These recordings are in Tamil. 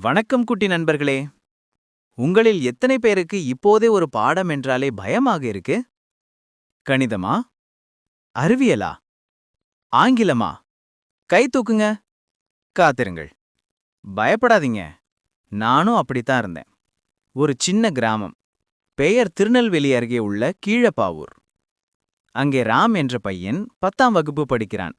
வணக்கம் குட்டி நண்பர்களே. உங்களில் எத்தனை பேருக்கு இப்போதே ஒரு பாடம் என்றாலே பயமாக இருக்கு? கணிதமா? அறிவியலா? ஆங்கிலமா? கை தூக்குங்க. காத்திருங்கள். பயப்படாதீங்க. நானும் அப்படித்தான் இருந்தேன். ஒரு சின்ன கிராமம். பெயர் திருநெல்வேலி அருகே உள்ள கீழப்பாவூர். அங்கே ராம் என்ற பையன் பத்தாம் வகுப்பு படிக்கிறான்.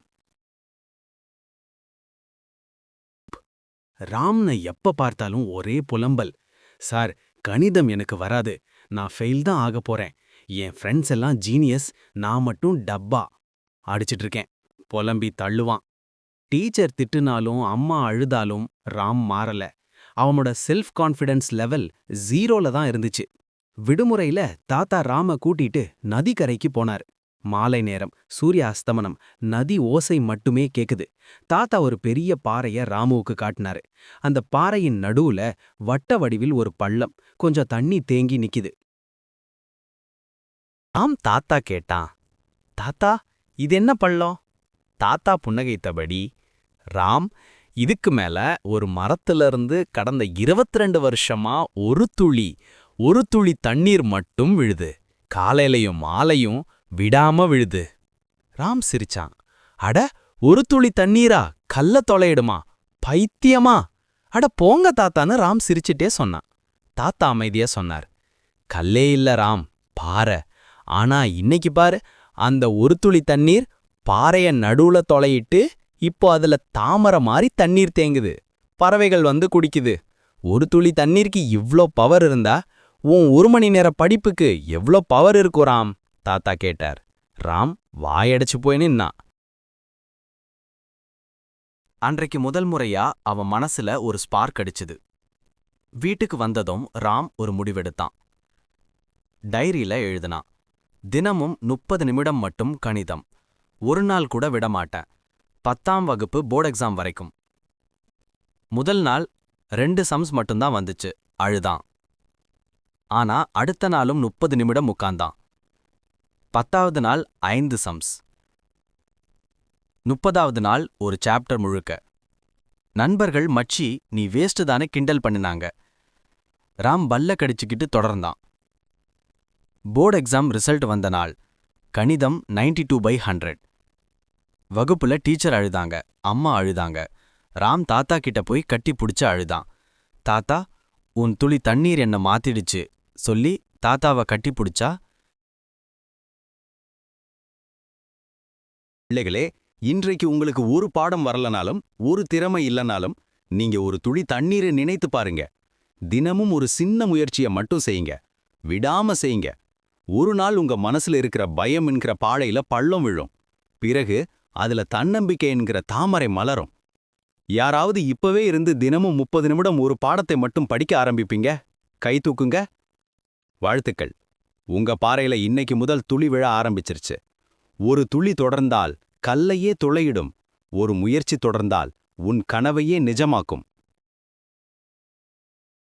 ராம்னை எப்ப பார்த்தாலும் ஒரே புலம்பல். சார் கணிதம் எனக்கு வராது. நான் ஃபெயில் தான் ஆக போறேன். என் ஃப்ரெண்ட்ஸ் எல்லாம் ஜீனியஸ். நான் மட்டும் டப்பா. அடிச்சிட்டு இருக்கேன். புலம்பி தள்ளுவான். டீச்சர் திட்டுனாலும் அம்மா அழுதாலும் ராம் மாறல. அவனோட செல்ஃப் கான்ஃபிடன்ஸ் லெவல் ஜீரோல தான் இருந்துச்சு. விடுமுறையில தாத்தா ராம கூட்டிட்டு நதிக்கரைக்கு போனார். மாலை நேரம் சூரிய அஸ்தமனம் நதி ஓசை மட்டுமே கேக்குது. தாத்தா ஒரு பெரிய பாறைய ராமுவுக்கு காட்டினாரு. அந்த பாறையின் நடுவுல வட்ட வடிவில் ஒரு பள்ளம் கொஞ்சம் தண்ணி தேங்கி நிக்குது. ஆம் தாத்தா கேட்டான் தாத்தா இது என்ன பள்ளம்? தாத்தா புன்னகைத்தபடி ராம் இதுக்கு மேல ஒரு மரத்துல இருந்து கடந்த 22 வருஷமா ஒரு துளி ஒரு துளி தண்ணீர் மட்டும் விழுது. காலையிலையும் மாலையும் விடாம விழுது. ராம் சிரிச்சான். அட ஒரு துளி தண்ணீரா? கல்ல தொலையிடுமா? பைத்தியமா? அட போங்க தாத்தான்னு ராம் சிரிச்சிட்டே சொன்னான். தாத்தா அமைதியா சொன்னார். கல்லே இல்ல ராம் பாறை. ஆனா இன்னைக்கு பாரு அந்த ஒரு துளி தண்ணீர் பாறைய நடுவுல தொலையிட்டு இப்போ அதுல தாமரை மாதிரி தண்ணீர் தேங்குது. பறவைகள் வந்து குடிக்குது. ஒரு துளி தண்ணீருக்கு இவ்ளோ பவர் இருந்தா உன் ஒரு மணி நேர படிப்புக்கு எவ்ளோ பவர் இருக்கும் ராம்? தாத்தா கேட்டார். ராம் வாயடைச்சு போய் நின்னான் அன்றைக்கு முதல் முறையா அவன் மனசுல ஒரு ஸ்பார்க் அடிச்சுது. வீட்டுக்கு வந்ததும் ராம் ஒரு முடிவெடுத்தான். டைரியில எழுதினான். தினமும் முப்பது நிமிடம் மட்டும் கணிதம். ஒரு நாள் கூட விடமாட்டேன் பத்தாம் வகுப்பு போர்டு எக்ஸாம் வரைக்கும். முதல் நாள் ரெண்டு சம்ஸ் மட்டும்தான் வந்துச்சு. அழுதான். ஆனா அடுத்த நாளும் முப்பது நிமிடம் உட்கார்ந்தான். பத்தாவது நாள் ஐந்து சம்ஸ். முப்பதாவது நாள் ஒரு சாப்டர் முழுக்க. நண்பர்கள் மச்சி நீ வேஸ்ட் தானே கிண்டல் பண்ணினாங்க. ராம் பல்ல கடிச்சுக்கிட்டு தொடர்ந்தான். போர்டு எக்ஸாம் ரிசல்ட் வந்த நாள். கணிதம் 92 டூ பை ஹண்ட்ரட். வகுப்புல டீச்சர் அழுதாங்க அம்மா அழுதாங்க. ராம் தாத்தா கிட்ட போய் கட்டி புடிச்சு அழுதான். தாத்தா உன் துளி தண்ணீர் என்ன மாத்திடுச்சு? சொல்லி தாத்தாவை கட்டி புடிச்சா பிள்ளைகளே இன்றைக்கு உங்களுக்கு ஒரு பாடம் வரலனாலும் ஒரு திறமை இல்லனாலும் நீங்க ஒரு துளி தண்ணீரை நினைத்து பாருங்க. தினமும் ஒரு சின்ன முயற்சியை மட்டும் செய்யுங்க. விடாம செய்யுங்க. ஒரு நாள் உங்க மனசுல இருக்கிற பயம் என்கிற பாழையில பள்ளம் விழும். பிறகு அதுல தன்னம்பிக்கை என்கிற தாமரை மலரும். யாராவது இப்பவே இருந்து தினமும் முப்பது நிமிடம் ஒரு பாடத்தை மட்டும் படிக்க ஆரம்பிப்பீங்க? கை தூக்குங்க. வாழ்த்துக்கள். உங்க பாறையில இன்னைக்கு முதல் துளி விழ ஆரம்பிச்சிருச்சு. ஒரு துளி தொடர்ந்தால் கல்லையே துளையிடும். ஒரு முயற்சி தொடர்ந்தால் உன் கனவையே நிஜமாக்கும்.